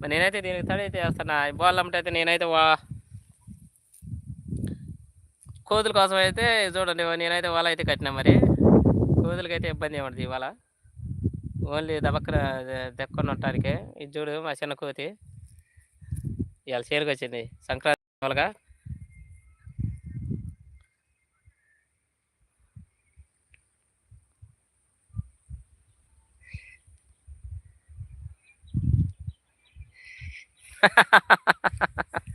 మరి నేనైతే దీనికి తడి అయితే వేస్తున్నా బోళ్ళమ్మటి అయితే నేనైతే వా కోతుల కోసం అయితే చూడండి నేనైతే వాళ్ళ అయితే కట్టినా మరి. కోతులకైతే ఇబ్బంది ఏమంటుంది ఇవాళ. ఓన్లీ దబక్కన దెక్కన ఉండటానికే ఇది చూడు మా చిన్న కోతి. ఇవాళ చేరుకొచ్చింది సంక్రాంతి వాళ్ళగా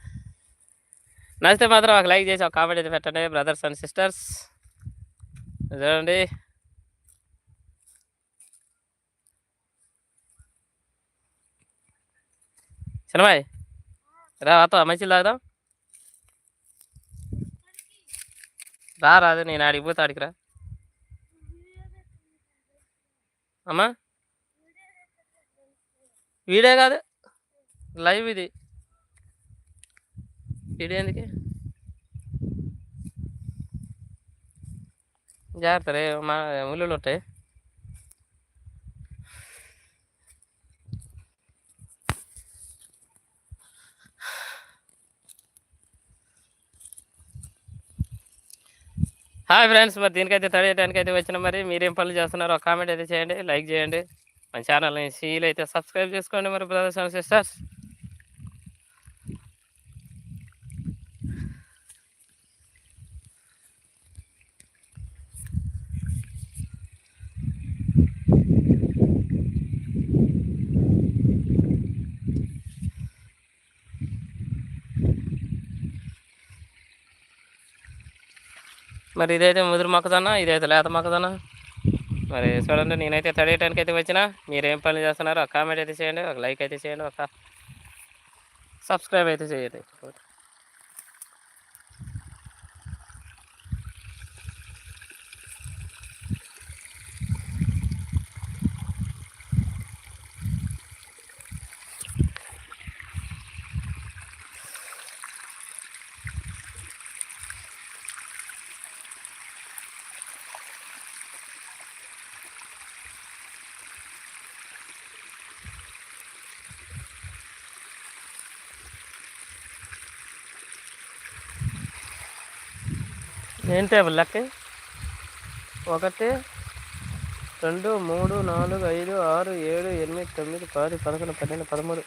నచ్చితే మాత్రం ఒక లైక్ చేసి ఒక కామెంట్ అయితే పెట్టండి. బ్రదర్స్ అండ్ సిస్టర్స్ చూడండి చిన్నమాయ్ రా వాతో మంచి తాగుదాం రా రాదు నేను ఆడికి పోతా ఆడికి రా. అమ్మా? వీడే కాదు. లైవ్ ఇది. ఇడేందుకే ఎందుకు? జాగ్రత్త రే మా ముళ్ళు ఉంటాయి. హాయ్ ఫ్రెండ్స్ మరి దీనికైతే తడేయడానికి అయితే వచ్చిన మరి మీరేం పనులు చేస్తున్నారో కామెంట్ అయితే చేయండి లైక్ చేయండి. మన ఛానల్ని సీల్ అయితే సబ్స్క్రైబ్ చేసుకోండి మరి బ్రదర్స్ అండ్ సిస్టర్స్ మరి ఇదైతే ముదురు మొక్కదన్న ఇదైతే లేత మొక్కదన్న. మరి చూడండి నేనైతే తడేయటానికి అయితే వచ్చిన మీరేం పని పనులు చేస్తున్నారో ఒక కామెంట్ అయితే చేయండి ఒక లైక్ అయితే చేయండి ఒక సబ్స్క్రైబ్ అయితే చేయండి. ఏం టేబుల్ లెక్క? ఒకటి రెండు మూడు నాలుగు ఐదు ఆరు ఏడు ఎనిమిది తొమ్మిది పది పదకొండు పన్నెండు పదమూడు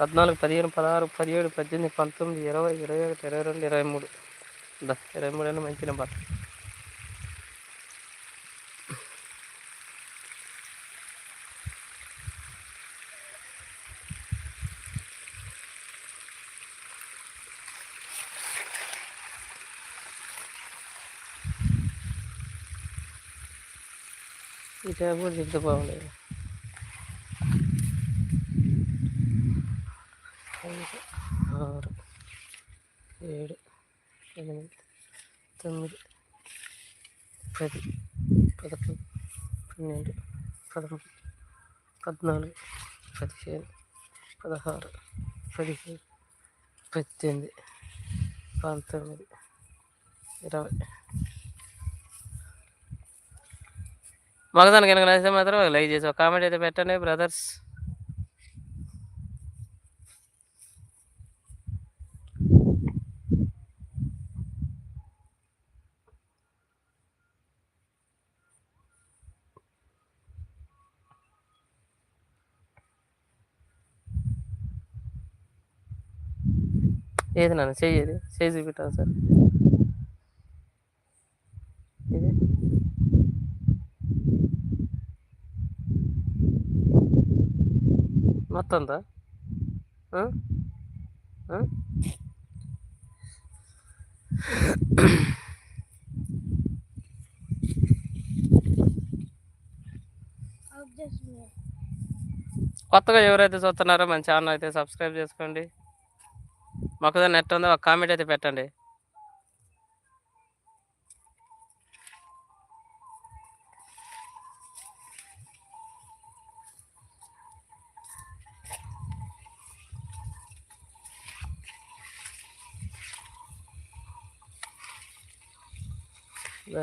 పద్నాలుగు పదిహేను పదహారు పదిహేడు పద్దెనిమిది పంతొమ్మిది ఇరవై ఇరవై ఒకటి ఇరవై రెండు ఇరవై మూడు. ఇరవై మూడు అయినా మంచి నెంబర్ ఈ టేబుల్ చెప్తే బాగుండేది ఐదు ఆరు ఏడు ఎనిమిది తొమ్మిది పది పదకొండు పన్నెండు పదమూడు పద్నాలుగు పదిహేను పదహారు పదిహేడు పద్దెనిమిది పంతొమ్మిది మగదానికి కనుక నచ్చితే మాత్రం లైక్ చేసి ఒక కామెంట్ అయితే పెట్టండి బ్రదర్స్ ఏది నాన్న? చెయ్యి చేసి పెట్టాను చూపెట్టాను సార్. మొత్తందా కొత్తగా ఎవరైతే చూస్తున్నారో మన ఛానల్ అయితే సబ్స్క్రైబ్ చేసుకోండి. మాకు నెట్ ఉందో ఒక కామెంట్ అయితే పెట్టండి.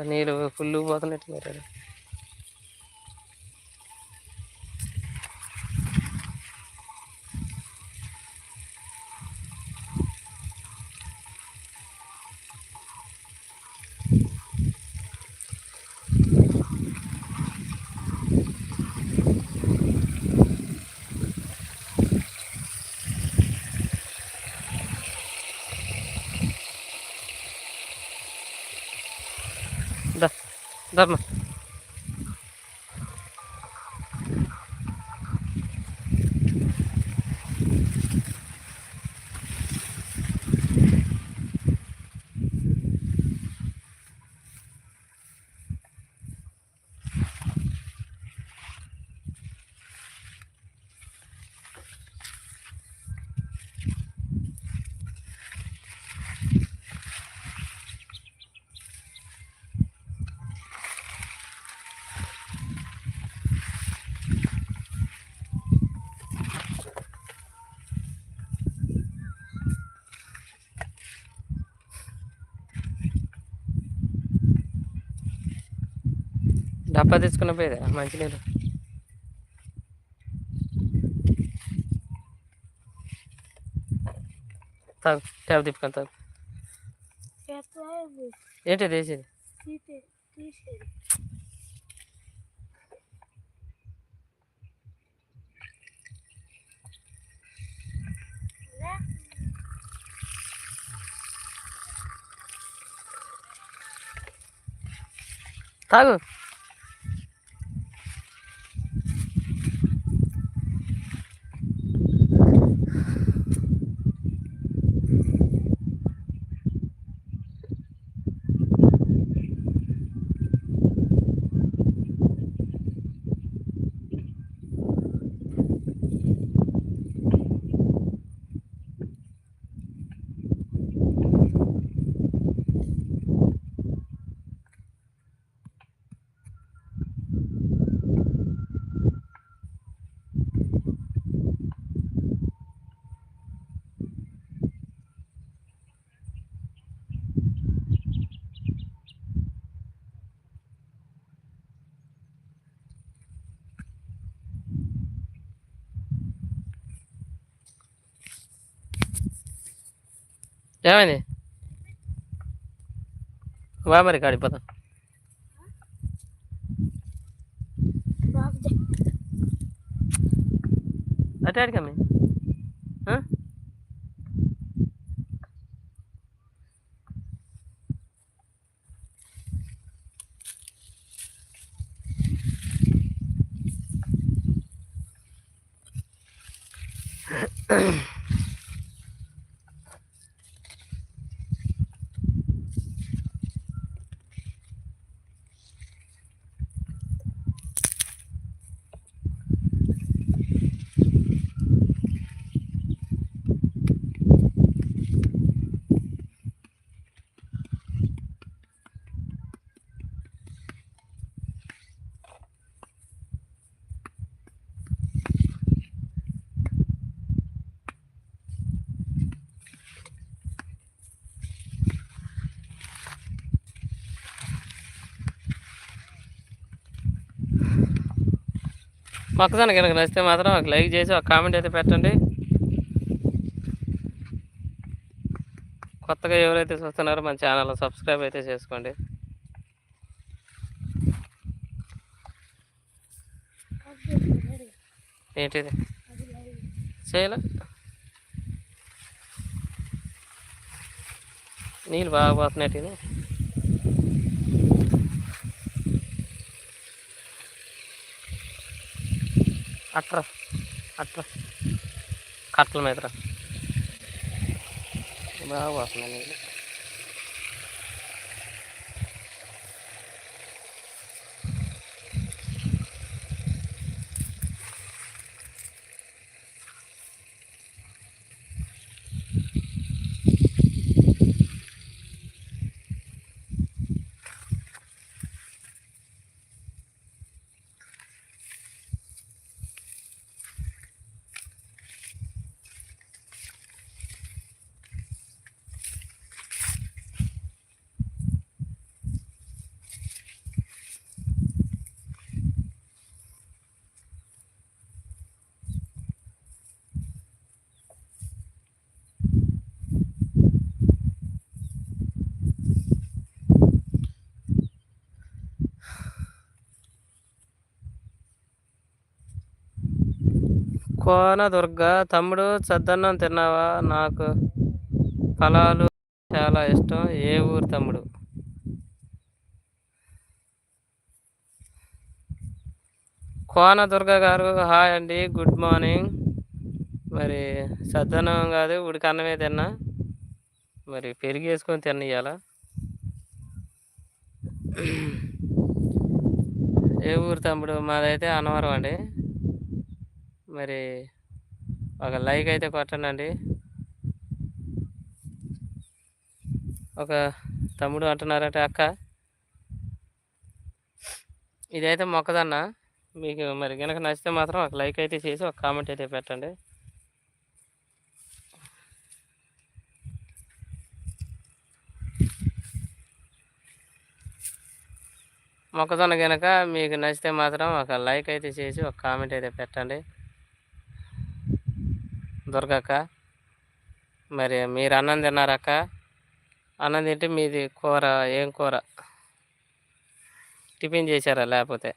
నీళ్ళు ఫుల్ పోతున్నట్టు మరి డబ్బా తెచ్చుకున్న పోయేది? మంచినీళ్ళు తాగు ట్యాబ్ తిప్పుకొని తాగు. ఏంటి వేసేది తాగు. ఏమైంది? వా మరి కాడిపోతాం అటే అడిగమ్మి మొక్కజొన్న కనుక నచ్చితే మాత్రం ఒక లైక్ చేసి ఒక కామెంట్ అయితే పెట్టండి. కొత్తగా ఎవరైతే చూస్తున్నారో మన ఛానల్ సబ్స్క్రైబ్ అయితే చేసుకోండి. ఏంటిది? చేయాల. నీళ్ళు బాగా పోతున్నాయి అట్రా అట్రా. కట్ల మీద రా బాగా పోతున్నాయి కోన దుర్గ తమ్ముడు చద్దన్నం తిన్నావా? నాకు ఫలాలు చాలా ఇష్టం. ఏ ఊరు తమ్ముడు? కోన దుర్గ గారు హాయ్ అండి. Good morning. మరి సద్దనం కాదు ఉడికి అన్నమే తిన్నా. మరి పెరిగేసుకొని తిన్న తిన్నయ్యాల ఏ ఊరు తమ్ముడు? మాదైతే అన్నవరం అండి. మరి ఒక లైక్ అయితే కొట్టనండి. ఒక తమ్ముడు అంటున్నారంటే అక్క ఇదైతే మొక్కదన్న. మీకు మరి కనుక నచ్చితే మాత్రం ఒక లైక్ అయితే చేసి ఒక కామెంట్ అయితే పెట్టండి. మొక్కజొన్న కనుక మీకు నచ్చితే మాత్రం ఒక లైక్ అయితే చేసి ఒక కామెంట్ అయితే పెట్టండి. దొరకక్క మరి మీరు అన్నం తిన్నారక్క. అన్నం తింటే మీది కూర ఏం కూర? టిఫిన్ చేశారా లేకపోతే?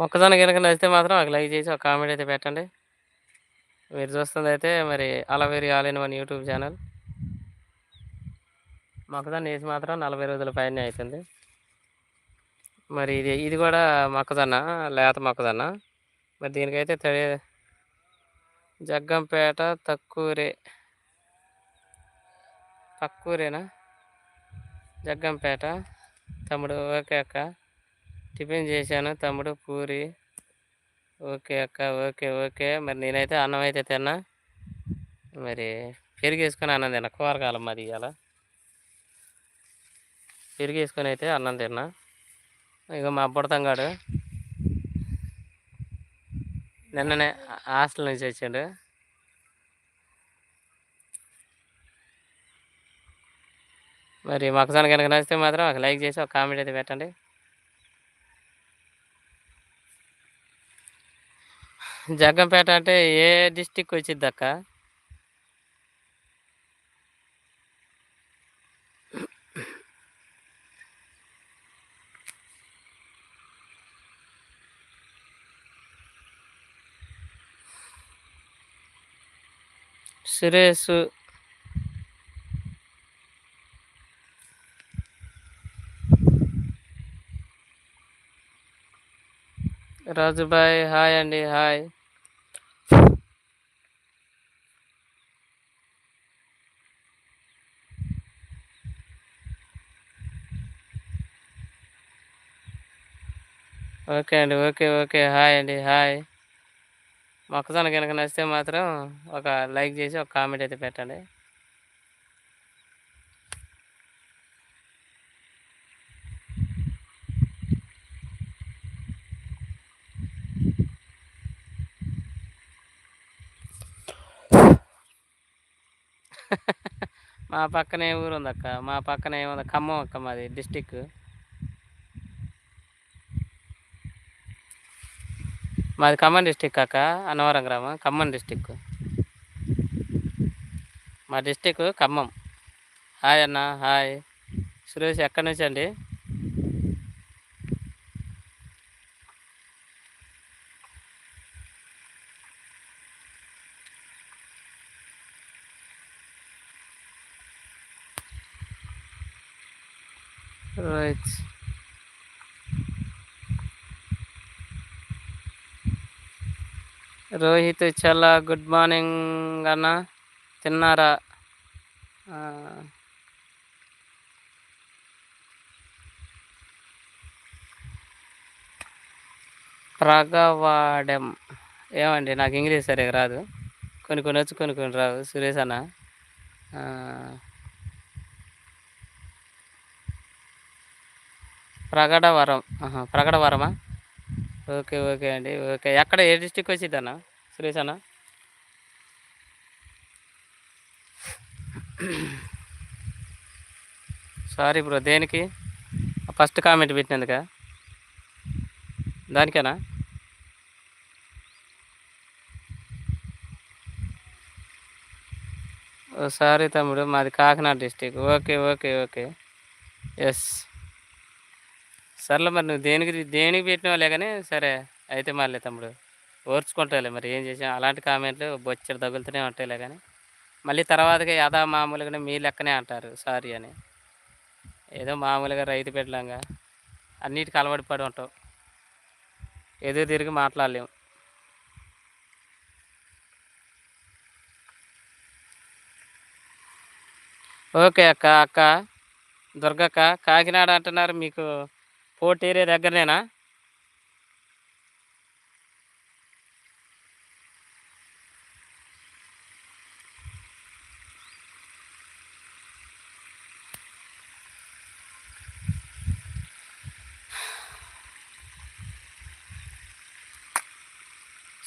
మొక్కజొన్న కనుక నచ్చితే మాత్రం ఒక లైక్ చేసి ఒక కామెంట్ అయితే పెట్టండి. మీరు చూస్తుంది అయితే మరి అలవేరి all in one YouTube channel. మొక్కజొన్న వేసి మాత్రం నలభై రోజుల పైన అవుతుంది మరి ఇది ఇది కూడా మొక్కజొన్న లేత మొక్కజొన్న. మరి దీనికైతే తడి జగ్గంపేట తక్కువరే తక్కువరేనా జగ్గంపేట తమ్ముడు ఓకే అక్క. టిఫిన్ చేశాను తమ్ముడు పూరి. ఓకే అక్క ఓకే ఓకే. మరి నేనైతే అన్నం అయితే తిన్నా. మరి పెరిగేసుకొని అన్నం తిన్నా. కూరగాయలు మాది ఇవాళ పెరిగేసుకొని అయితే అన్నం తిన్నా. ఇక మా బుడతంగాడు నిన్ననే హాస్టల్ నుంచి వచ్చాడు. మరి మొక్కజొన్న కనుక నచ్చితే మాత్రం ఒక లైక్ చేసి ఒక కామెంట్ అయితే పెట్టండి. జగ్గంపేట అంటే ఏ డిస్టిక్ వచ్చింది అక్క సురేష్ రాజుబాయ్ హాయ్ అండి హాయ్ ఓకే అండి ఓకే ఓకే. హాయ్ అండి హాయ్. మొక్కజొన్న కనుక నచ్చితే మాత్రం ఒక లైక్ చేసి ఒక కామెంట్ అయితే పెట్టండి. మా పక్కనే ఊరు ఉంది అక్క మా పక్కన ఏముంది? ఖమ్మం అక్క మాది డిస్టిక్ మాది ఖమ్మం డిస్టిక్ కాక అన్నవరం గ్రామం ఖమ్మం డిస్టిక్. మా డిస్టిక్ ఖమ్మం. హాయ్ అన్న హాయ్. సురేష్ ఎక్కడి నుంచి అండి? రైట్. రోహిత్ చాలా గుడ్ మార్నింగ్ అన్న తిన్నారా? ప్రగవాడెం ఏమండి నాకు ఇంగ్లీష్ సరిగా రాదు. కొన్ని కొన్ని వచ్చి కొన్ని కొన్ని రావు. సురేష్ అన్న. ప్రగడవరం. ప్రగడవరమా? ఓకే ఓకే అండి ఓకే. ఎక్కడ ఏ డిస్టిక్ వచ్చింది సురేష్ అన్న? సారీ బ్రో దేనికి? ఫస్ట్ కామెంట్ పెట్టినందుక? దానికేనా? సారీ తమ్ముడు మాది Kakinada district okay okay okay yes సర్లే మరి నువ్వు దేనికి దేనికి పెట్టినవాళ్ళే కానీ సరే అయితే మళ్ళీ తమ్ముడు. ఓర్చుకుంటాలే మరి ఏం చేసాం అలాంటి కామెంట్లు బొచ్చడి తగులుతూనే ఉంటాయిలే కానీ. మళ్ళీ తర్వాతగా యథా మామూలుగానే మీ లెక్కనే అంటారు సారీ అని. ఏదో మామూలుగా రైతు పెట్టలాగా అన్నిటికి అలవాటు పడి ఉంటాం. ఎదురు తిరిగి మాట్లాడలేము ఓకే అక్క అక్క దుర్గక్క కాకినాడ అంటున్నారు మీకు పోర్ట్ ఏరియా దగ్గరనేనా?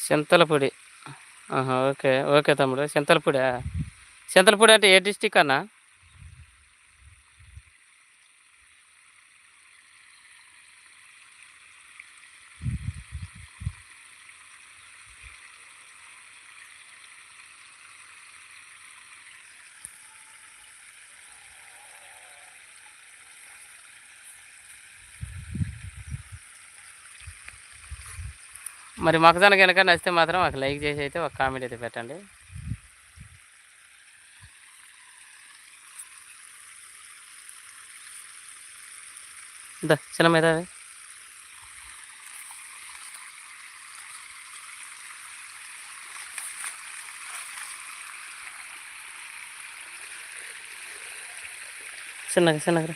చింతలపొడి ఓకే ఓకే తమ్ముడు. చింతలపొడి చింతలపొడి అంటే ఏ డిస్టిక్ అన్నా? మరి మొక్కజొన్న కనుక నచ్చితే మాత్రం ఒక లైక్ చేసి అయితే ఒక కామెంట్ అయితే పెట్టండి చిన్న మీద అది. చిన్నగా చిన్నగా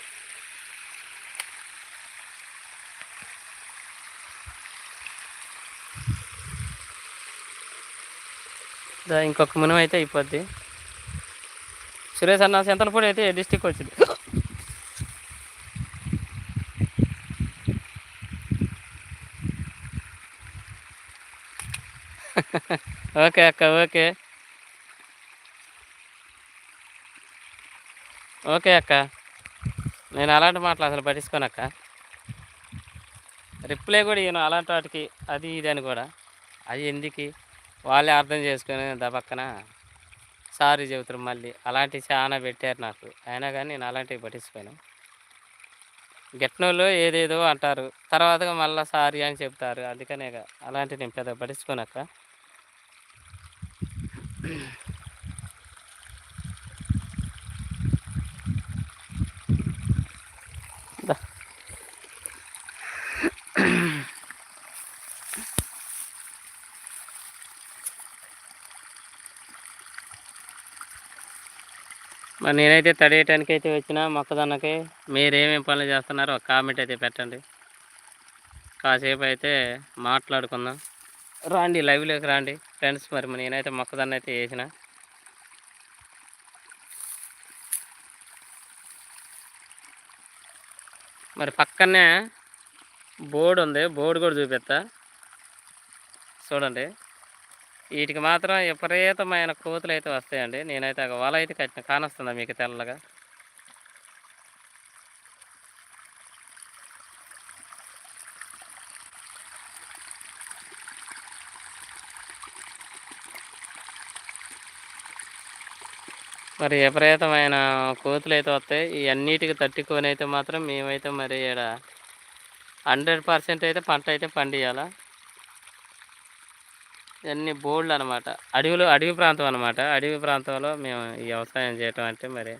దా ఇంకొక మినిమం అయితే అయిపోద్ది. సురేష్ అన్న సెంతలపూడి అయితే డిస్టిక్ వచ్చింది? ఓకే అక్క ఓకే. ఓకే అక్క. నేను అలాంటి మాటలు అసలు పట్టించుకోను అక్క. రిప్లై కూడా ఇవ్వను అలాంటి వాటికి అది ఇది అని కూడా. అది ఎందుకు? వాళ్ళే అర్థం చేసుకుని దబక్కన సారీ చెబుతారు మళ్ళీ. అలాంటివి చాలా పెట్టారు నాకు. అయినా కానీ నేను అలాంటివి పట్టించుకోను. గెట్నోళ్ళు ఏదేదో అంటారు. తర్వాత మళ్ళీ సారీ అని చెప్తారు. అందుకనే అలాంటివి నేను పెద్ద పట్టించుకోనక్క. మరి నేనైతే తడియటానికి అయితే వచ్చిన మొక్కజొన్నకి మీరేమేమి పనులు చేస్తున్నారో ఒక కామెంట్ అయితే పెట్టండి. కాసేపు అయితే మాట్లాడుకుందాం. రాండి లైవ్లోకి రాండి. ఫ్రెండ్స్ మరి నేనైతే మొక్కజొన్న అయితే వేసిన. మరి పక్కనే బోర్డు ఉంది. బోర్డు కూడా చూపిస్తా. చూడండి. వీటికి మాత్రం విపరీతమైన కోతులు అయితే వస్తాయండి. నేనైతే ఒక వల అయితే కట్టిన. కానొస్తుందా మీకు తెల్లగా? మరి విపరీతమైన కోతులు అయితే వస్తాయి. ఈ అన్నిటికి తట్టుకొని అయితే మాత్రం మేమైతే మరి ఇక్కడ హండ్రెడ్ పర్సెంట్ అయితే పంట అయితే పండియాలా ఇవన్నీ బోల్డ్ అనమాట అడవిలో అడవి ప్రాంతం అనమాట అడవి ప్రాంతంలో మేము ఈ వ్యవసాయం చేయటం అంటే మరి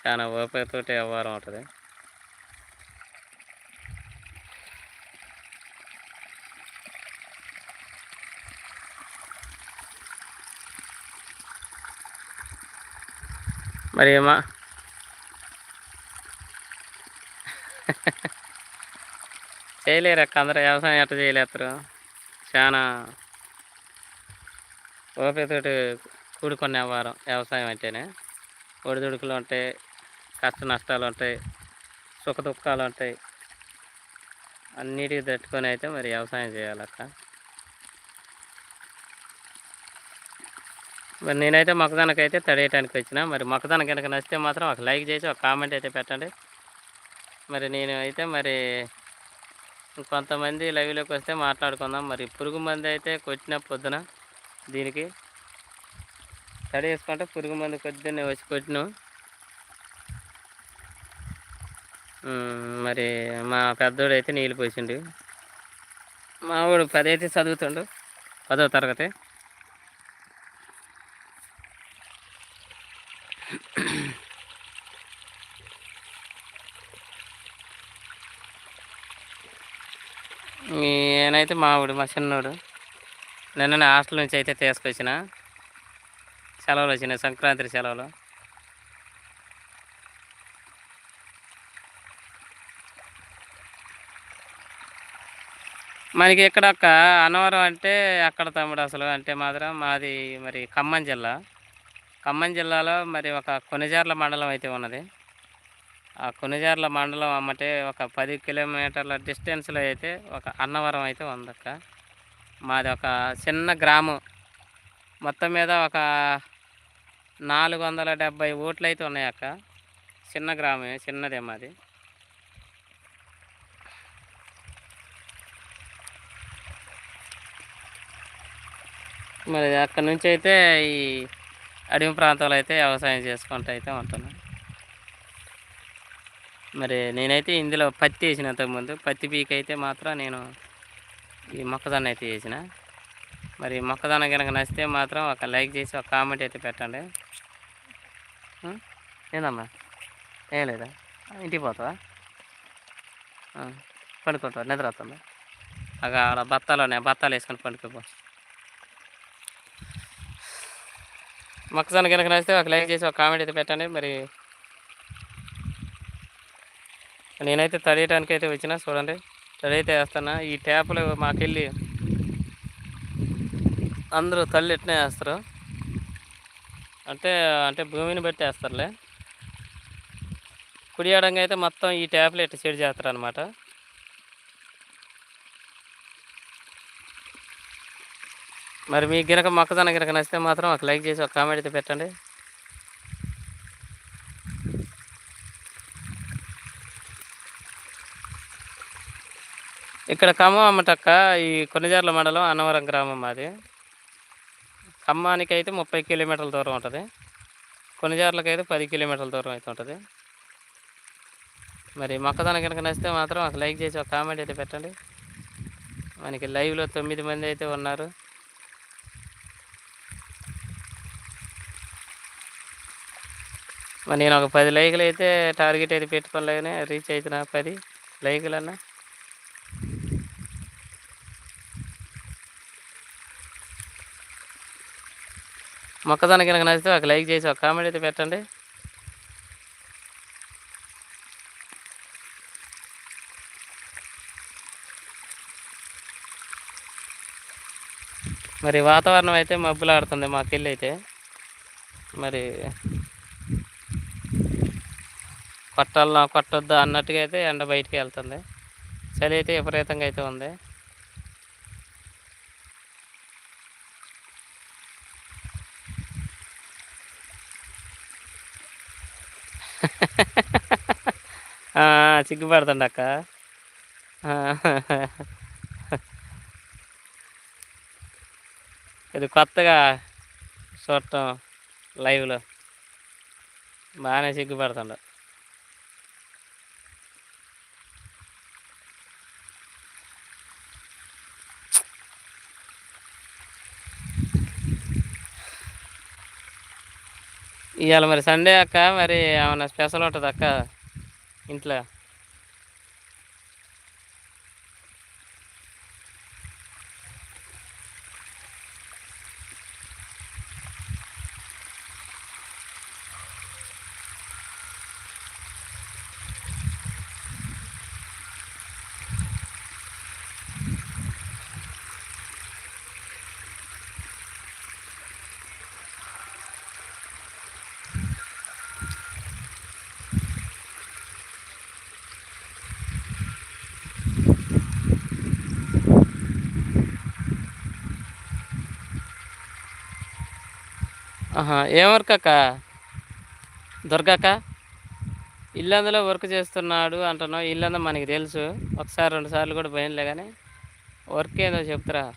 చాలా ఓపికతోటి వ్యవహారం ఉంటుంది. మరి మా చేయలేరు అక్క అందరూ. వ్యవసాయం ఎట్ట చేయలేరు చాలా ఓపికతోటి కూడుకున్న వ్యవహారం వ్యవసాయం అంటేనే. ఒడిదుడుకులు ఉంటాయి కష్ట నష్టాలు ఉంటాయి సుఖ దుఃఖాలు ఉంటాయి. అన్నిటికీ తట్టుకొని అయితే మరి వ్యవసాయం చేయాలక్క మరి నేనైతే మొక్కజొన్నకైతే తడేయటానికి వచ్చిన. మరి మొక్కజొన్న కనుక నచ్చితే మాత్రం ఒక లైక్ చేసి ఒక కామెంట్ అయితే పెట్టండి. మరి నేను అయితే మరి కొంతమంది లైవ్లోకి వస్తే మాట్లాడుకుందాం. మరి పురుగు మంది అయితే కొట్టిన పొద్దున దీనికి తడి వేసుకుంటే పురుగు మందు కొద్దినే వచ్చి కొట్టినాం. మరి మా పెద్దోడు అయితే నీళ్ళు పోసిండు. మా వాడు పది అయితే చదువుతుండు పదో తరగతి. నేనైతే మావాడు మా చిన్నోడు. నిన్న హాస్టల్ నుంచి అయితే తీసుకొచ్చిన. సెలవులు వచ్చినాయి. సంక్రాంతి సెలవులు. మనకి ఇక్కడ ఒక అన్నవరం అంటే అక్కడ తమ్ముడు అసలు అంటే మాత్రం మాది మరి ఖమ్మం జిల్లా. ఖమ్మం జిల్లాలో మరి ఒక కొనిజార్ల మండలం అయితే ఉన్నది. ఆ కొనిజార్ల మండలం అమ్మటే ఒక పది కిలోమీటర్ల డిస్టెన్స్లో అయితే ఒక అన్నవరం అయితే ఉందక్క. మాది ఒక చిన్న గ్రామం. మొత్తం మీద ఒక నాలుగు వందల డెబ్బై ఓట్లు అయితే ఉన్నాయి అక్క. చిన్న గ్రామమే చిన్నదే మాది. మరి అక్కడ నుంచి అయితే ఈ అడవి ప్రాంతాలు అయితే వ్యవసాయం చేసుకుంటూ అయితే ఉంటున్నాను మరి నేనైతే ఇందులో పత్తి వేసిన అంతకుముందు. పత్తి పీక్ అయితే మాత్రం నేను ఈ మొక్కజొన్న అయితే చేసిన మరి మొక్కజొన్న కనుక నచ్చితే మాత్రం ఒక లైక్ చేసి ఒక కామెంట్ అయితే పెట్టండి. ఏందమ్మా? ఏం లేదా? ఇంటికి పోతావా? పండుకుంటావా? నిద్ర వస్తుందా? అక్కడ ఆడ బత్తాలు ఉన్నాయి. బత్తాలు వేసుకొని పండుకోపో మొక్కజొన్న కనుక నచ్చితే ఒక లైక్ చేసి ఒక కామెంట్ అయితే పెట్టండి. మరి నేనైతే తడియటానికి అయితే వచ్చిన చూడండి. అయితే వేస్తానా? ఈ ట్యాప్లు మాకెళ్ళి అందరూ తల్లి ఎట్నే వేస్తారు? అంటే అంటే భూమిని బట్టి వేస్తారులే. కుడియాడంగా అయితే మొత్తం ఈ ట్యాప్లు ఇట్లా సెట్ చేస్తారు అనమాట మరి మీ గినక మొక్కజొన్న గినక నచ్చితే మాత్రం ఒక లైక్ చేసి ఒక కామెంట్ అయితే పెట్టండి. ఇక్కడ ఖమ్మం అమ్మటక్క ఈ కొన్నిజర్ల మండలం అన్నవరం గ్రామం మాది. ఖమ్మానికి అయితే ముప్పై కిలోమీటర్ల దూరం ఉంటుంది. కొన్నిజార్లకి అయితే పది కిలోమీటర్ల దూరం అయితే ఉంటుంది. మరి మొక్కజొన్న కనుక నచ్చితే మాత్రం ఒక లైక్ చేసి ఒక కామెంట్ అయితే పెట్టండి. మనకి లైవ్లో తొమ్మిది మంది అయితే ఉన్నారు. మరి నేను ఒక పది లైకులు అయితే టార్గెట్ అయితే పెట్టుకోలేగానే రీచ్ అవుతున్నా పది లైకులన్నా. మొక్కజొన్న కనుక నచ్చితే ఒక లైక్ చేసి ఒక కామెంట్ అయితే పెట్టండి. మరి వాతావరణం అయితే మబ్బులాడుతుంది మాకెళ్ళి అయితే. మరి కొట్టాలన్నా కొట్టొద్దా అన్నట్టుగా అయితే ఎండ బయటికి వెళ్తుంది. చలి అయితే విపరీతంగా అయితే ఉంది ఆ, సిగ్గుపడుతుంది అక్క ఇది కొత్తగా చూడటం లైవ్లో. బాగానే సిగ్గుపడుతుండ. ఇవాళ మరి సండే అక్క మరి ఏమైనా స్పెషల్ ఉంటుంది అక్క? ఇంట్లో. ఏం వర్క్ అక్క? దుర్గక్క? ఇల్లందులో వర్క్ చేస్తున్నాడు అంటున్నావు. ఇల్లందు మనకి తెలుసు. ఒకసారి రెండు సార్లు కూడా పోయినలే కానీ వర్క్ ఏదో చెప్తారా.